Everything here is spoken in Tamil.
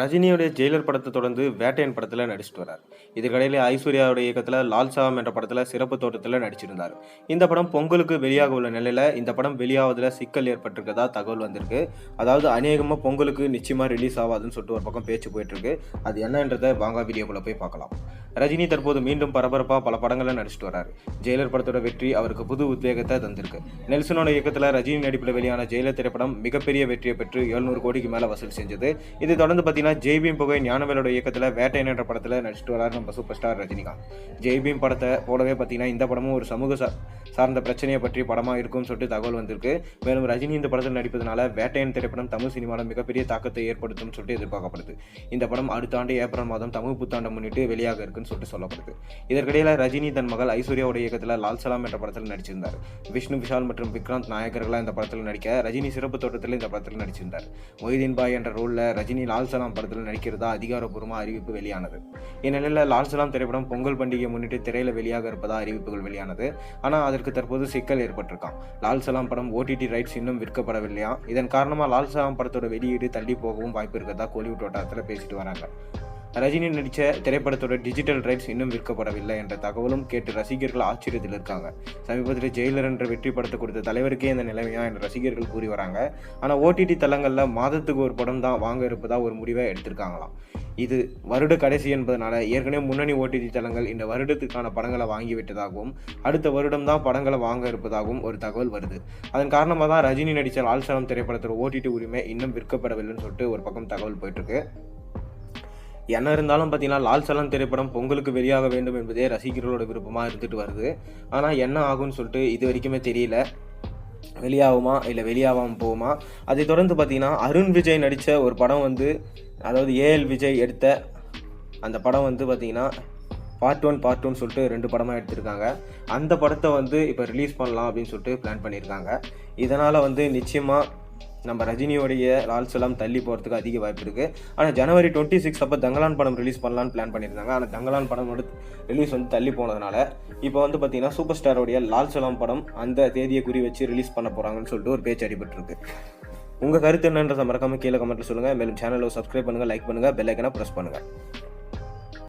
ரஜினியுடைய ஜெயிலர் படத்தை தொடர்ந்து வேட்டையன் படத்தில் நடிச்சிட்டு வரார் இதுக்கடையில் ஐஸ்வர்யாவுடைய இயக்கத்தில் லால்சாம் என்ற படத்தில் சிறப்பு தோட்டத்தில் நடிச்சிருந்தார். இந்த படம் பொங்கலுக்கு வெளியாக உள்ள நிலையில் இந்த படம் வெளியாவதில் சிக்கல் ஏற்பட்டிருக்கதா தகவல் வந்திருக்கு. அதாவது அநேகமாக பொங்கலுக்கு நிச்சயமாக ரிலீஸ் ஆகாதுன்னு சொல்லிட்டு ஒரு பக்கம் பேச்சு போயிட்டுருக்கு அது என்னன்றதை வாங்க வீடியோக்குள்ளே போய் பார்க்கலாம். ரஜினி தற்போது மீண்டும் பரபரப்பாக பல படங்களில் நடிச்சிட்டு வராரு ஜெயிலர் படத்தோட வெற்றி அவருக்கு புது உத்வேகத்தை தந்திருக்கு. நெல்சனோட இயக்கத்தில் ரஜினி நடிப்பில் வெளியான ஜெயிலர் திரைப்படம் மிகப்பெரிய வெற்றியை பெற்று எழுநூறு கோடிக்கு மேலே வசூல் செஞ்சது. இது தொடர்ந்து பார்த்தீங்கன்னா ஜெய்பீம் புகை ஞானவேலோட இயக்கத்தில் வேட்டையன் என்ற படத்தில் நடிச்சிட்டு வராரு நம்ம சூப்பர் ஸ்டார் ரஜினிகாந்த். ஜெய்பீம் படத்தை போலவே பார்த்தீங்கன்னா இந்த படமும் ஒரு சமூக சா- சார்ந்த பிரச்சனையை பற்றி படமாக இருக்கும்னு சொல்லிட்டு தகவல் வந்திருக்கு. மேலும் ரஜினி இந்த படத்தில் நடிப்பதனால வேட்டையன் திரைப்படம் தமிழ் சினிமாவில் மிகப்பெரிய தாக்கத்தை ஏற்படுத்தும்னு சொல்லிட்டு எதிர்பார்க்கப்படுது. இந்த படம் அடுத்த ஆண்டு ஏப்ரல் மாதம் தமிழ் புத்தாண்டை முன்னிட்டு வெளியாக இருக்குன்னு சொல்லிட்டு சொல்லப்படுது. இதற்கிடையில் ரஜினி தன் மகள் ஐஸ்வர்யாவோட இயக்கத்தில் லால் சலாம் என்ற படத்தில் நடிச்சிருந்தார். விஷ்ணு விஷால் மற்றும் விக்ராந்த் நாயகர்களாக இந்த படத்தில் நடிக்க ரஜினி சிறப்பு தோட்டத்தில் இந்த படத்தில் நடிச்சிருந்தார். மொய்தீன் பாய் என்ற ரோலில் ரஜினி லால் சலாம் படத்தில் நடிக்கிறதா அதிகாரப்பூர்வமாக அறிவிப்பு வெளியானது. இந்நிலையில் லால் சலாம் திரைப்படம் பொங்கல் பண்டிகையை முன்னிட்டு திரையில் வெளியாக இருப்பதா அறிவிப்புகள் வெளியானது. ஆனால் அதற்கு தற்போது சிக்கல் ஏற்பட்டிருக்கான் லால் சலாம் படம் ஓடிடி ரைட்ஸ் இன்னும் விற்கப்படவில்லையா இதன் காரணமாக லால் சலாம் படத்தோட வெளியீடு தள்ளி போகவும் வாய்ப்பு இருக்கதா கோலிவுட் வட்டாரத்தில் பேசிட்டு வராங்க. ரஜினி நடித்த திரைப்படத்தோட டிஜிட்டல் ரைட்ஸ் இன்னும் விற்கப்படவில்லை என்ற தகவலும் கேட்டு ரசிகர்கள் ஆச்சரியத்தில் இருக்காங்க. சமீபத்தில் ஜெயிலர் என்ற வெற்றி படத்தை கொடுத்த தலைவருக்கே இந்த நிலைமையா என்று ரசிகர்கள் கூறி வராங்க. ஆனால் ஓடிடி தளங்களில் மாதத்துக்கு ஒரு படம் தான் வாங்க இருப்பதா ஒரு முடிவை எடுத்திருக்காங்களாம். இது வருட கடைசி என்பதனால ஏற்கனவே முன்னணி ஓடிடி தளங்கள் இந்த வருடத்துக்கான படங்களை வாங்கி விட்டதாகவும் அடுத்த வருடம் தான் படங்களை வாங்க இருப்பதாகவும் ஒரு தகவல் வருது. அதன் காரணமாக தான் ரஜினி நடித்த லால்சனம் திரைப்படத்தோட ஓடிடி உரிமை இன்னும் விற்கப்படவில்லைன்னு சொல்லிட்டு ஒரு பக்கம் தகவல் போயிட்டுருக்கு என்ன இருந்தாலும் பார்த்தீங்கன்னா லால் சலம் திரைப்படம் பொங்கலுக்கு வெளியாக வேண்டும் என்பதே ரசிகர்களோட விருப்பமாக இருந்துட்டு வருது. ஆனால் என்ன ஆகும்னு சொல்லிட்டு இது வரைக்குமே தெரியல. வெளியாகுமா? இல்லை வெளியாகாமல் போகுமா? அதை தொடர்ந்து பார்த்தீங்கன்னா அருண் விஜய் நடித்த ஒரு படம் வந்து அதாவது ஏஎல் விஜய் எடுத்த அந்த படம் வந்து பார்த்தீங்கன்னா பார்ட் ஒன் பார்ட் ஒன் சொல்லிட்டு ரெண்டு படமாக எடுத்திருக்காங்க. அந்த படத்தை வந்து இப்போ ரிலீஸ் பண்ணலாம் அப்படின்னு சொல்லிட்டு பிளான் பண்ணியிருக்காங்க இதனால் வந்து நிச்சயமாக நம்ம ரஜினியோடைய லால்சலாம் தள்ளி போகிறதுக்கு அதிக வாய்ப்பு இருக்குது ஆனால் ஜனவரி டுவெண்ட்டி சிக்ஸ் அப்போ தங்கலான் படம் ரிலீஸ் பண்ணலான்னு பிளான் பண்ணியிருந்தாங்க. ஆனால் தங்கலான் படமோட ரிலீஸ் வந்து தள்ளி போனதுனால இப்போ வந்து பார்த்தீங்கன்னா சூப்பர் ஸ்டாரோடைய லால் சலாம் படம் அந்த தேதியை குறி வச்சு ரிலீஸ் பண்ண போகிறாங்கன்னு சொல்லிட்டு ஒரு பேச்சு அடிபட்டுருக்கு. உங்கள் கருத்து என்னன்றதை மறக்காமல் கீழே கமெண்ட்டில் சொல்லுங்கள் மேலும் சேனலை சப்ஸ்கிரைப் பண்ணுங்கள் லைக் பண்ணுங்கள் பெல் ஐக்கனை ப்ரெஸ் பண்ணுங்கள்